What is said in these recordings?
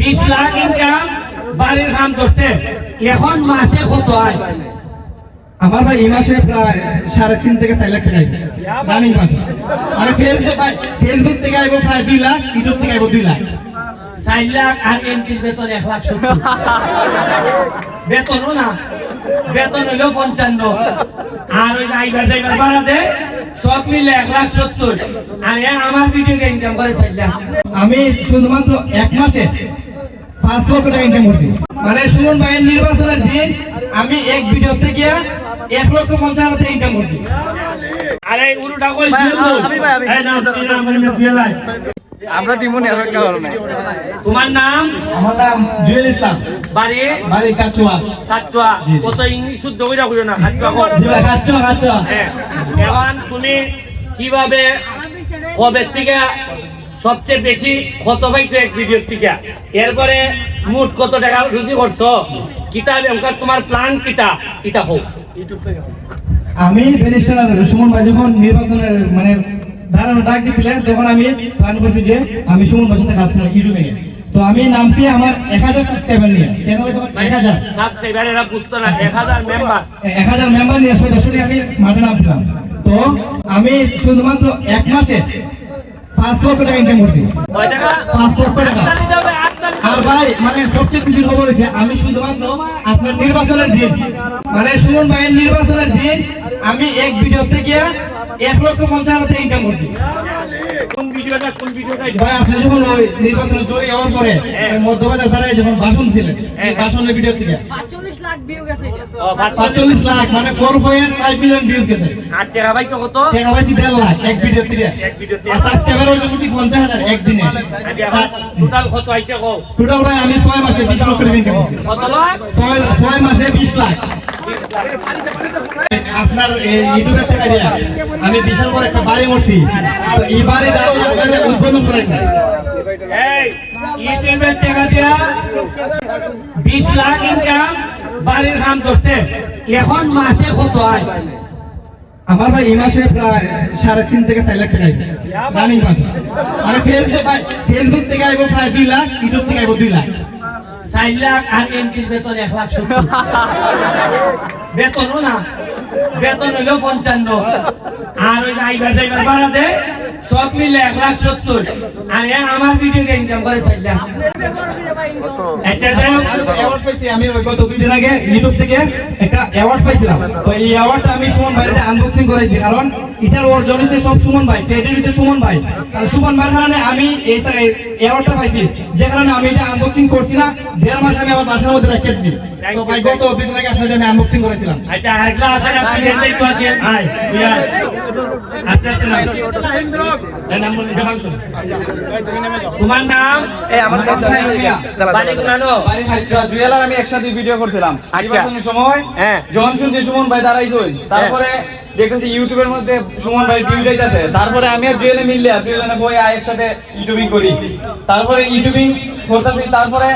বিশ লাখ ইনকাম বাড়ির কাম করছে। এখন মাসে কত হয়? আমার ভাই এই মাসে প্রায় সাড়ে তিন থেকে চার লাখ টাকা আইবে। রানিং মাসে। মানে ফেসবুক ভাই ফেসবুক থেকে আইবো প্রায় দুই লাখ ইউটিউব থেকে আইবো দুই লাখ। চার লাখ আর এমপির বেতন এক লাখ সত্তর। বেতনও না বেতন হইল পঞ্চান্ন। আর ওই আইবার যাইবার ভাড়া দেয় সব মিলে এক লাখ সত্তর। আর এ আমার ভিডিওতে ইনকাম করে চার লাখ। আমি শুধুমাত্র এক মাসে পাঁচ লক্ষ টাকা ইনকাম করছি। মানে সুমন ভাইয়ের নির্বাচনের দিন আমি এক ভিডিও থেকে এক লক্ষ পঞ্চাশ হাজার টাকা ইনকাম করছি। আরে উরুটা কই। আমরা তোমার নাম? আমার নাম জুয়েল ইসলাম। বাড়ি? বাড়ি কাচুয়া। কাচ্চুয়া জি, জি। কত ইংলিশ শুদ্ধ করে কইও না কাচুয়া কাচুয়া। হ্যাঁ। এখন তুমি কীভাবে কবে থেকে সবচেয়ে বেশি কত পাইছো এক ভিডিওর থেকে। এরপরে মোট কত টাকা রুজি করছ? কিতা এমকার তোমার প্ল্যান কিতা? কিতা হোক। আমি ব্যারিস্টার সুমন ভাই যখন নির্বাচনের মানে দাঁড়ানো ডাক দিছিলেন তখন আমি প্ল্যান করছি যে আমি সুমন ভাইয়ের সাথে কাজ করব ইউটিউবে তো আমি নামছি আমার এক হাজার সাবস্ক্রাইবার নিয়ে। চ্যানেলে তখন এক হাজার। সাবস্ক্রাইবার এরা বুঝতো না এক হাজার মেম্বার এক হাজার মেম্বার নিয়ে নিয়ে আমি মাঠে নামছিলাম। তো আমি শুধুমাত্র এক মাসে পাঁচ লক্ষ টাকা ইনকাম করছি। পাঁচ লক্ষ টাকা। আর ভাই মানে সবচেয়ে খুশির খবর হয়েছে আমি শুধুমাত্র আপনার নির্বাচনের দিন মানে সুমন ভাইয়ের নির্বাচনের দিন আমি এক ভিডিও থেকে এক লক্ষ পঞ্চাশ হাজার টাকা ইনকাম করছি। কোন ভিডিওটা কোন ভিডিওটা ভাই আপনি যখন নির্বাচনে জয়ী হওয়ার পরে হ্যাঁ। মধ্যবাজার দ্বারাই যখন ভাষণ ছিলেন হ্যাঁ। ভাষণের ভিডিও থেকে? পাঁচচল্লিশ লাখ ভিউ গেছে। ও, পাঁচচল্লিশ। পাঁচচল্লিশ লাখ মানে four point five million views গেছে। আর টাকা পাইছো কত? টাকা পাইছি দেড় লাখ এক ভিডিও থেকে। এক ভিডিওতে আর সাবস্ক্রাইবার হইল কোটি পঞ্চাশ একদিনে? টোটাল কত আইছে কও? টোটাল ভাই আমি ছয় মাসে বিশ লক্ষ ইনকাম করছি। কত লাখ? ছয় ছয় মাসে বিশ লাখ। আপনার এই ইউটিউবের টাকা দিয়ে আমি বিশাল বড় একটা বাড়ি তো এই আপনারা উদ্বোধন করেন না। এই ইউটিউবের টাকা দিয়া বিশ লাখ ইনকাম বাড়ির কাম করছে। এখন মাসে কত হয় আমার ভাই এই মাসে প্রায় সাড়ে তিন থেকে চার লাখ টাকা রানিং মাসে। মানে ফেসবুক ফেসবুক থেকে আইবো প্রায় দুই লাখ ইউটিউব থেকে আইবো দুই লাখ। চার লাখ আর এমপির বেতন এক লাখ সত্তর। বেতনও না, বেতন হইল পঞ্চান্ন। আর ওই যাইবার যাইবার বাড়াতে সব মিলে এক লাখ সত্তর। আর আমার ভিডিওতে ইনকাম করে অ্যাওয়ার্ড পাইছি আমি ওই গত দুই দিন আগে ইউটিউব থেকে একটা অ্যাওয়ার্ড পাইছিলাম তো এই অ্যাওয়ার্ডটা আমি সুমন ভাইয়ের আনবক্সিং করেছি কারণ এটার অর্জন হচ্ছে সব সুমন ভাই ক্রেডিট হচ্ছে সুমন ভাই আর সুমন ভাইয়ের কারণে আমি এই অ্যাওয়ার্ডটা পাইছি যে কারণে আমি এটা আনবক্সিং করছি না দেড় মাস আমি আমার বাসার মধ্যে রেখে দিই তো ভাই গত দুই দিন আগে আপনাদের আমি আনবক্সিং করেছিলাম আচ্ছা আরেকটা আছে না আপনি আয়। আস্তে আস্তে নাম। নাম। তোমার নাম? এই আমার সাথে বাড়ি কোনানো জুয়েলার আমি একসাথে ভিডিও করছিলাম। আচ্ছা। সময় হ্যাঁ। যখন শুনছি সুমন ভাই দাঁড়াইছই তারপরে দেখতেছি ইউটিউবের মধ্যে সুমন ভাই ভিউ যাইতেছে তারপরে আমি আর জুয়েলে মিললে দুজনে বই একসাথে ইউটিউবিং করি। তারপরে ইউটিউবিং করতেছি তারপরে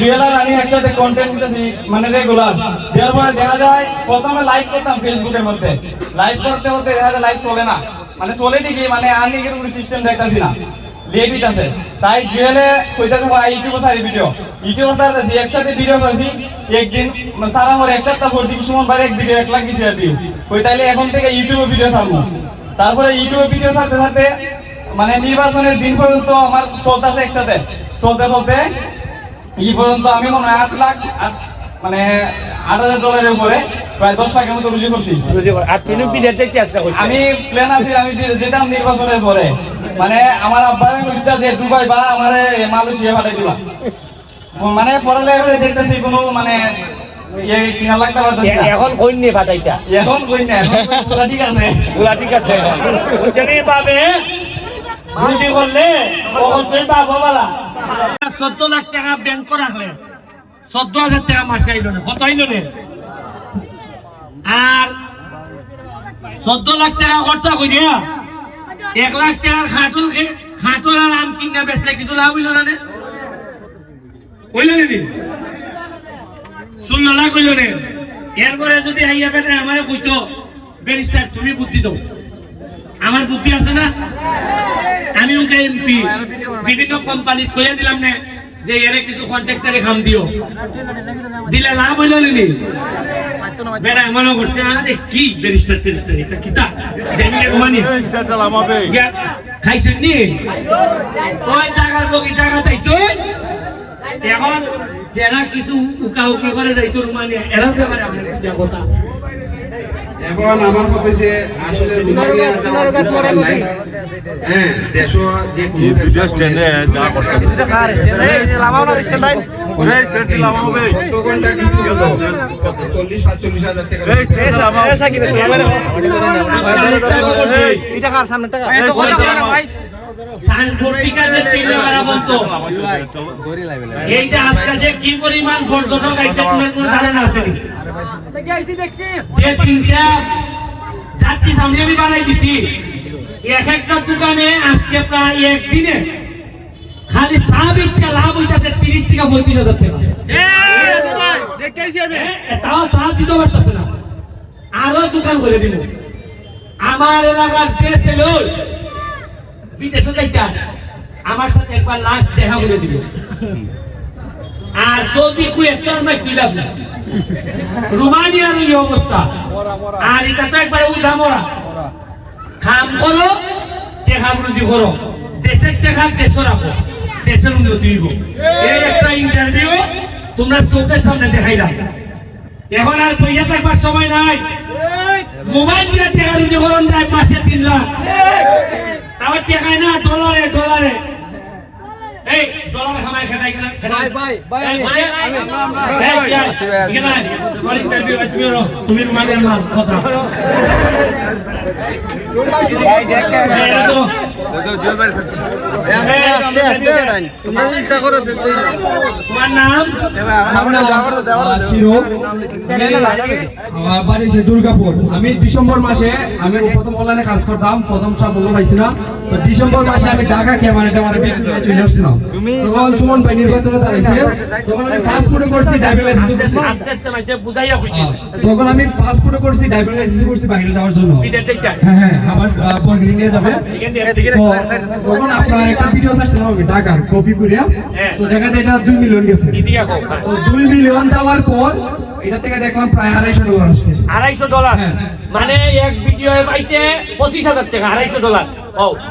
জুয়েলার আমি একসাথে কন্টেন্ট দিতেছি মানে রেগুলার দেওয়ার পরে দেখা যায় প্রথমে লাইক করতাম ফেসবুকের মধ্যে। লাইক করতে করতে দেখা যায় লাইক চলে না। মানে চলে ঠিকই মানে আর্নিং এর কোনো সিস্টেম দেখতেছি না। লেট আছে। তাই জুয়েলে কইতাছে ভাই ইউটিউবে সারি ভিডিও ইউটিউবে সারতেছি একসাথে ভিডিও সারছি একদিন সারা আমার এক সপ্তাহ দিকে সুমন ভাই এক ভিডিও এক লাখ দিছে আর ভিউ কই এখন থেকে ইউটিউবে ভিডিও ছাড়বো তারপরে ইউটিউবে ভিডিও ছাড়তে ছাড়তে মানে নির্বাচনের দিন পর্যন্ত আমার চলতেছে একসাথে। চলতে চলতে এই পর্যন্ত আমি মনে হয় আট লাখ মানে আট হাজার ডলারের উপরে প্রায় দশ লাখের মতো রুজি করছি। আর তিনি বিদেশ যাইতে আসতে আমি প্ল্যান আছে আমি যেতাম নির্বাচনের পরে। মানে আমার আব্বার ইচ্ছা যে দুবাই বা আমার মালয়েশিয়া পাঠাই দিবা। মানে পড়ালেখা করে দেখতেছি কোনো মানে ইয়ে এখন কই নিয়ে ফাটাইতা এখন কই এখন পুরা ঠিক আছে। ওলা ঠিক আছে। ওইখানে পাবে বুঝি করলে তুই পাবো বলা চোদ্দ লাখ টাকা ব্যাংক রাখলে চোদ্দ হাজার টাকা মাসে আইলো না। কত আইলো আর চোদ্দ লাখ টাকা খরচা এক লাখ টাকা খাটুল খাটুল আর আম কিনা বেচলে কিছু লাভ হইল না হইল শূন্য লাখ হইল এরপরে যদি আইয়া পেটে আমারে কইতো, ব্যারিস্টার, তুমি বুদ্ধি দাও। আমার বুদ্ধি আছে না? আমি ওকে এমপি। বিভিন্ন কোম্পানি কইয়া দিলাম না। যে এর কিছু কন্ট্রাক্টরে খাম দিও। দিলে লাভ হইল নি বেড়া, মনে করছে, আরে, কি ব্যারিস্টার টেরিস্টার এটা কিতা জানি না, ঘুমানি। খাইছেন নি? ওই জায়গার লোক জায়গা চাইছো এখন যারা কিছু উকা উকি করে যাইতো রুমানিয়া এরা ব্যাপারে আপনার কথা এখন আমার কথা যে আসলে। হ্যাঁ দেশ যে চোদ্দ ঘণ্টা ডিউটি হলো চল্লিশ সাতচল্লিশ হাজার টাকা সানফোর্টিকা টাকা এই যে আজকে যে কি পরিমাণ পর্যটক আইছে তোমার কোনো ধারণা আছে যে তিনটা চারটি সামনে আমি বানাই দিছি এক একটা দোকানে আজকে প্রায় একদিনে খালি চা বেচে লাভ হইতাছে তিরিশ থেকে পঁয়ত্রিশ হাজার টাকা হ্যাঁ, তাও চা দিতে পারতেছে না আরও দোকান করে দিল আমার এলাকার যে ছিল বিদেশে যাইতা আমার সাথে একবার লাস্ট দেখা করে দিল আর সৌদি কুয়েত্তর মাই তুইলাম না রোমানিয়ার এই অবস্থা। আর এটা তো একবার উঠা মরা। খাম করো টেকা রুজি করো। দেশের টেকা দেশ রাখো। দেশের উন্নতি হইব। এই একটা ইন্টারভিউ তোমরা চোখের সামনে দেখাইলাম এখন আর পয়সা থাকবার সময় নাই। মোবাইল দিয়ে টেকা রুজি করুন যায় মাসে তিন লাখ। তারপর টেকায় না ডলারে ডলারে এই ডলার খামাই খেটাই খেলা তুমি রুমালিয়ার মাল খসা তোমার নাম বাড়ি দুর্গাপুর আমি ডিসেম্বর মাসে আমি প্রথম অনলাইনে কাজ করতাম প্রথম সাফল্য পাইছি না তো ডিসেম্বর মাসে আমি ঢাকা ক্যামেরা ট্যামেরা বিক্রি করে চলে আসছিলাম তখন সুমন ভাই নির্বাচনে দাঁড়িয়েছে তখন আমি ফাস্ট ফুডে করছি ড্রাইভিং আস্তে আস্তে মাঝে বুঝাইয়া খুঁজি তখন আমি ফাস্ট ফুডে করছি ড্রাইভিং করছি বাইরে যাওয়ার জন্য। হ্যাঁ। হ্যাঁ আমার বরগিরি নিয়ে যাবে। তখন আপনার একটা ভিডিও আসছিল হবে ঢাকার কপি পুরিয়া তো দেখা যায় এটা দুই মিলিয়ন গেছে। তো দুই মিলিয়ন যাওয়ার পর এটা থেকে দেখলাম প্রায় আড়াইশো ডলার আসছে আড়াইশো ডলার হ্যাঁ। মানে এক ভিডিও পাইছে পঁচিশ হাজার টাকা আড়াইশো ডলার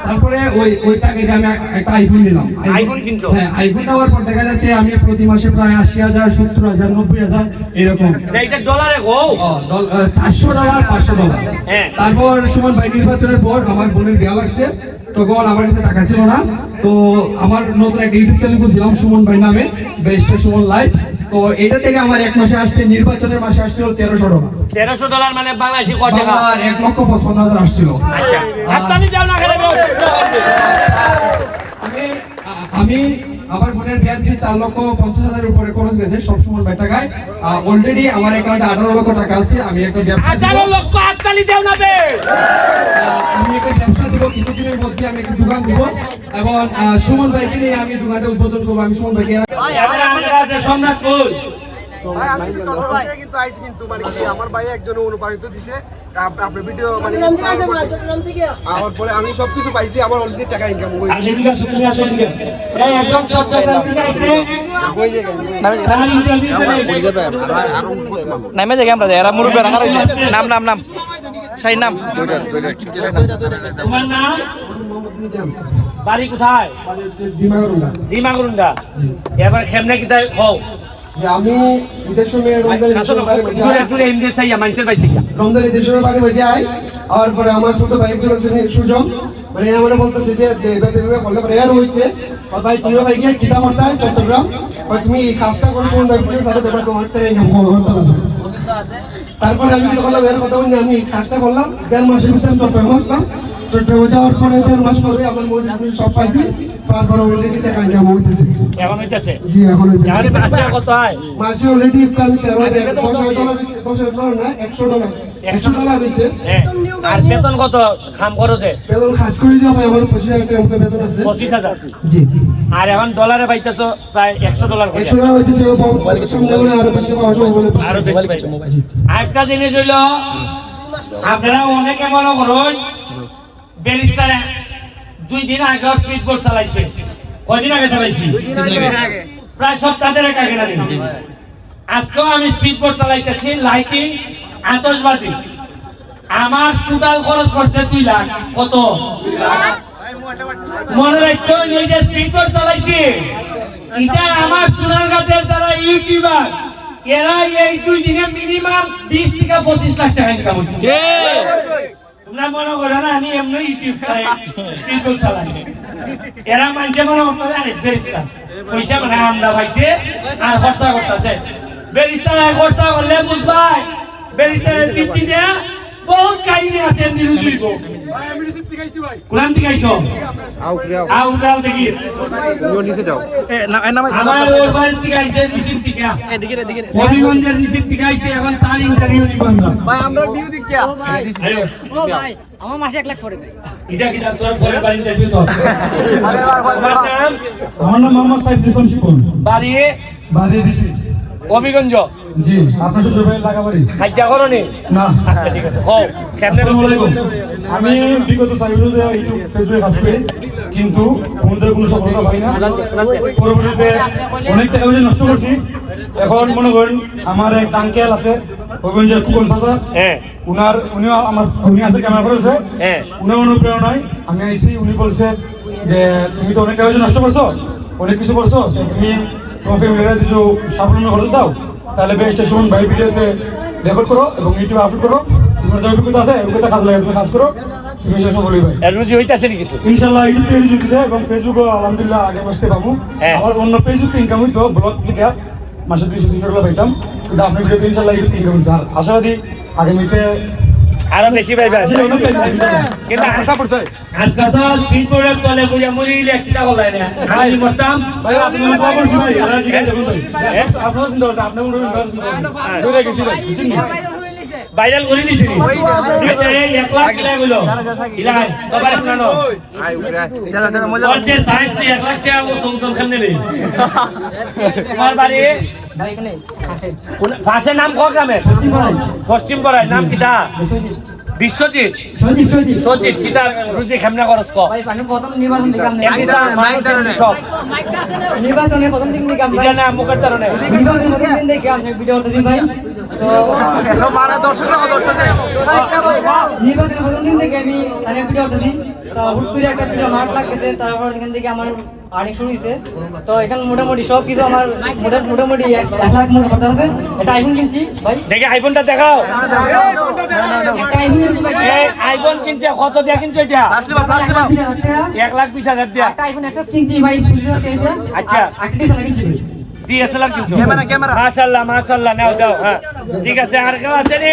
তারপরে ওই ওই টাকা দিয়ে আমি একটা আইফোন নিলাম। আইফোন কিনছো? হ্যাঁ আইফোন নেওয়ার পর দেখা যাচ্ছে আমি প্রতি মাসে প্রায় আশি হাজার সত্তর হাজার নব্বই হাজার এরকম। এটা ডলারে গো চারশো ডলার পাঁচশো ডলার হ্যাঁ। তারপর সুমন ভাই নির্বাচনের পর আমার বোনের বিয়া লাগছে। তখন আমার কাছে টাকা ছিল না। তো আমার নতুন একটা ইউটিউব চ্যানেল খুলছিলাম সুমন ভাই নামে বেস্টার সুমন লাইভ। তো এটা থেকে আমার এক মাসে আসছে নির্বাচনের মাসে আসছিল তেরোশো টাকা তেরোশো ডলার মানে বাংলাদেশি ক টাকা। আমার এক লক্ষ পঁচপন্ন হাজার আসছিল। আচ্ছা। আমি আমার বোনের বিয়া দিয়ে চার লক্ষ পঞ্চাশ হাজারের উপরে খরচ গেছে সব সময় ভাই টাকায় অলরেডি আমার অ্যাকাউন্টে আঠারো লক্ষ টাকা আছে আমি একটা ব্যবসা আঠারো লক্ষ হাততালি দেও না বে আমি একটা ব্যবসা দিব কিছুদিনের মধ্যে আমি একটা দোকান দিব এবং সুমন ভাইকে নিয়ে আমি দোকানটা উদ্বোধন করব আমি সুমন ভাইকে আমাদের কাছে ভাই আমি কিন্তু চট্টগ্রাম থেকে কিন্তু আইছি কিন্তু মানে কি আমার ভাই একজন অনুপ্রাণিত দিছে। আপ- আপনার ভিডিও মানে আমার পরে আমি সবকিছু পাইছি আমার অলরেডি টাকা ইনকাম নামে যাই আমরা যাই এরা মুরুব্বে রাখা নাম নাম নাম। সেই নাম। তোমার নাম? বাড়ি কোথায়? দিমাগুরুন্ডা এবার খেমনে কি তাই হও যে আমি ঈদের সময় রমজান ঈদের সময় বাড়ি আর পরে আমার ছোট ভাই সুজন। মানে আমার বলতেছে যে যে এভাবে এভাবে করলে পরে এর ভাই তুমিও ভাই গিয়ে কিতা করতে হয় চট্টগ্রাম। তুমি এই কাজটা করে শুনুন ভাই প্লিজ তোমার টাকা ইনকাম করতে পারবে তারপরে আমি এর কথা বলি আমি এই কাজটা করলাম। দেড় মাসের ভিতরে চট্টগ্রাম আসলাম। চট্টগ্রামে যাওয়ার পরে দেড় মাস পরে আমার মধ্যে সব পাইছি। তারপরে অলরেডি টাকা ইনকাম হইতেছে এখন হইতেছে? জি এখন এখন হইতেছে আসে কত হয়? মাসে অলরেডি আমি তেরো হাজার ডলার হইছে, ডলার না একশো ডলার একশো ডলার হয়েছে আর বেতন কত? খাম খরচে? বেতন খাস করে দেওয়া আমার পঁচিশ হাজার মতো বেতন আছে। পঁচিশ হাজার? জি জি। আর এখন ডলারে পাইতেছো প্রায় একশো ডলার করে। একশো ডলার হইতেছে সামনে মনে আরও বেশি আরও বেশি আরেকটা জিনিস হইল আপনারা অনেকে মনে করুন ব্যারিস্টার দুই দিন আগে স্পিড বোর্ড চালাইছে। কয়দিন আগে চালাইছি? প্রায় সপ্তাহ দেড়েক আগে না আজকেও আমি স্পিড বোট চালাইতেছি লাইটিং আতশবাজি। আমার টোটাল খরচ পড়ছে দুই লাখ। কত? মনে রাখছো এই যে স্পিড বোট চালাইছি এটা আমার সোনারঘাটের যারা ইউটিউবার এরা এই দুই দিনে মিনিমাম বিশ থেকে পঁচিশ লাখ টাকা ইনকাম হচ্ছে। তোমরা মনে করো না আমি এমনি ইউটিউব চালাই স্পিড চালাই। এরা মানছে মনে করতে আরে বেরিস্টার পয়সা মানে আমরা পাইছে আর খরচা করতেছে। বেরিস্টার খরচা করলে বুঝবাই। বেরিস্টারের ভিত্তি দেয়া বহুত কাহিনী আছে নিরুজুইব কোরআন থেকে আইছো আউ উঠাও দেখি। আমার ওর বাড়ি থেকে আইছে রিসিভ থেকে। হবিগঞ্জের রিসিভ থেকে আইছে এখন তার ইন্টারভিউ নিব আমরা ভাই আমরা কে? আয়ো। ও ভাই আমার মাসে এক লাখ পড়ে এটা কি তোর পরের বাড়ি ইন্টারভিউ তো আরে ভাই ভাই আমার নাম? মোহাম্মদ সাইফ রিসন শিপন। বাড়ি? বাড়ি দিছি হবিগঞ্জ? জি। আপনার শ্বশুর ভাইয়ের লাগাবাড়ি? খাজ্জা করো নি। না আচ্ছা ঠিক আছে। হও কেমনে আসসালামু আলাইকুম। আমি বিগত বছর ইউটিউব ফেসবুকে কাজ করি। কিন্তু কোনোদের কোনো সফলতা পাই না। পরবর্তীতে অনেক টাকা নষ্ট করছি। এখন মনে করেন আমার এক আঙ্কেল আছে হবিগঞ্জের কুকন চাচা। হ্যাঁ। উনার উনিও আমার উনি আছে ক্যামেরা করেছে উনার অনুপ্রেরণায় আমি আইসি উনি বলছে যে তুমি তো অনেক নষ্ট করছ অনেক কিছু করছ তুমি তোমার ফ্যামিলিরা কিছু সাফল্য করতে চাও তাহলে বেস্ট সুমন ভাই ভিডিওতে রেকর্ড করো এবং ইউটিউবে আপলোড করো। তোমার যে অভিজ্ঞতা আছে অভিজ্ঞতা কাজ লাগে তুমি কাজ করো। তুমি সে সফল হইবে এর রুজি হইতাছে নি কিছু? ইনশাল্লাহ ইউটিউব পেজ এবং ফেসবুকও আলহামদুলিল্লাহ আগে বসতে পাবো। হ্যাঁ। আমার অন্য ফেসবুক ইনকাম হইতো ব্লগ থেকে। মাসে দুইশো তিনশো টাকা পাইতাম কিন্তু আপনার ভিডিওতে ইনশাল্লাহ ইউটিউব ইনকাম আর আশাবাদী আগামীতে আরও বেশি পাইবে কিন্তু আজকাল তো স্পিড পড়ে তলে বুঝা মরিলে কিটা বলাই না আমি করতাম ভাই আপনি মনে শুনাই আপনার চিন্তা করতে আপনার মনে করেন দূরে গেছি ভাই? ভাইরাল করে দিছি এক লাখ কিলা গুলো ইলাই বাবা শুনানো বলছে সাইন্স দিয়ে এক লাখ টাকা তুমি তো কেমনে নেই তোমার বাড়ি? ভাই এখানে আসে কোন- ফাঁসের নাম গ্রামের? পশ্চিম পাড়ায়। নাম কিতা বিশ্বজিৎ। সজীব সজীব। সচিত কিতা রুজি কেমনে খরচ ক ভাই আমি প্রথম নির্বাচন দিন মুখের কারণে। ভাই। তো প্রথম থেকে আমি হুট করে একটা মার্ক লাগতেছে তারপর এখান থেকে আমার আর্নিং শুরু হয়েছে। তো এখানে মোটামুটি সব কিছু আমার মোটামুটি এক লাখ মতো আছে। আইফোন কিনছি ভাই। দেখি আইফোনটা দেখাও। আইফোন কিনছি আইফোন কত দিয়া কিনছো এটা এক লাখ বিশ হাজার দিয়া। আইফোন কিনছি ভাই। আচ্ছা। একটা ডিজাইন কিনছি ভাই ডিএসএলআর কিনছো ক্যামেরা, ক্যামেরা। মাশাআল্লাহ মাশাআল্লাহ নাও দাও হ্যাঁ ঠিক আছে আর কেউ আছে নি